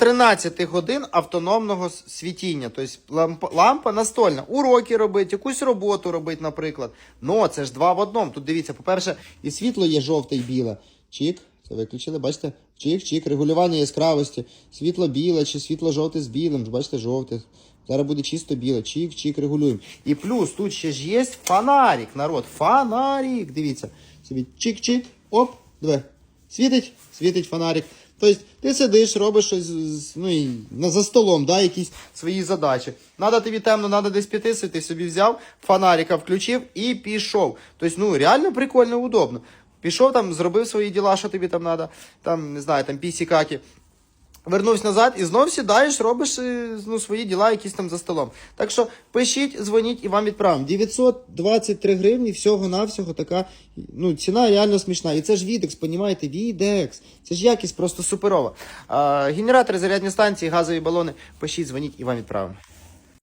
13 годин автономного світіння. Тобто лампа, настольна. Уроки робити, якусь роботу робити, наприклад. Ну, це ж два в одному. Тут дивіться, по-перше, і світло є жовте і біле. Чик, це виключили, бачите? Чик, регулювання яскравості. Світло біле чи світло жовте з білим. Бачите, жовте. Зараз буде чисто біле. Чик, регулюємо. І плюс тут ще ж є фонарик, народ. Фонарик. Дивіться. Собі чик-чик, оп, диви. Світить, світить фонарик. Тобто ти сидиш, робиш щось ну, і за столом, да, якісь свої задачі. Надо тобі темно, надо десь піти, ти собі взяв, фонарика включив і пішов. Тобто, ну, реально прикольно, удобно. Пішов там, зробив свої діла, що тобі там треба, там, не знаю, там пісі-какі. Вернувся назад і знов сідаєш, робиш е, ну, свої діла якісь там за столом. Так що пишіть, дзвоніть і вам відправимо. 923 гривні всього-навсього така ну, ціна реально смішна. І це ж Відекс, понімаєте? Відекс. Це ж якість просто суперова. А, генератори, зарядні станції, газові балони. Пишіть, дзвоніть і вам відправимо.